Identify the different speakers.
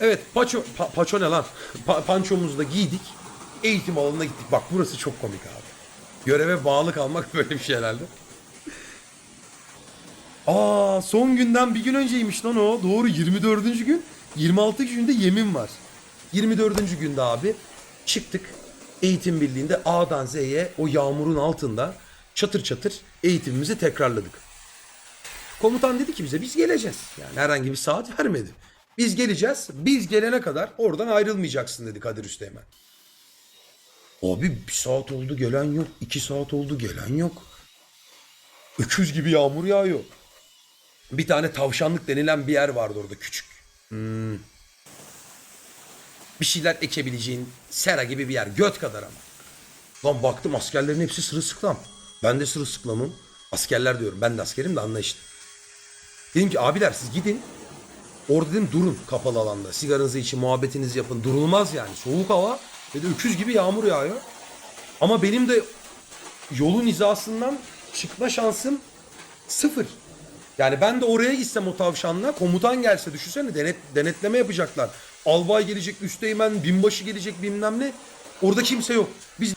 Speaker 1: Evet paço, pa- paço ne lan? Pa- pançomuzu da giydik. Eğitim alanına gittik. Bak burası çok komik abi. Göreve bağlı kalmak böyle bir şey herhalde. Aa son günden bir gün önceymiş lan o. Doğru 24. gün. 26 günde yemin var. 24. günde abi çıktık. Eğitim birliğinde A'dan Z'ye o yağmurun altında çatır çatır eğitimimizi tekrarladık. Komutan dedi ki bize biz geleceğiz. Yani herhangi bir saat vermedi. Biz geleceğiz. Biz gelene kadar oradan ayrılmayacaksın dedi Kadir Üsteğmen. Abi bir saat oldu gelen yok. iki saat oldu gelen yok. Öküz gibi yağmur yağıyor. Bir tane tavşanlık denilen bir yer vardı orada küçük. Hmm. Bir şeyler ekebileceğin sera gibi bir yer. Göt kadar ama. Lan baktım askerlerin hepsi sırılsıklam. Ben de sırılsıklamım. Askerler diyorum. Ben de askerim de anla işte. Dedim ki abiler siz gidin. Orada dedim durun kapalı alanda. Sigaranızı için muhabbetinizi yapın. Durulmaz yani. Soğuk hava. Ve de öküz gibi yağmur yağıyor. Ama benim de yolun hizasından çıkma şansım sıfır. Yani ben de oraya gitsem o tavşanla komutan gelse düşünsene denet, denetleme yapacaklar. Albay gelecek, üsteğmen, binbaşı gelecek bilmem ne. Orada kimse yok. Biz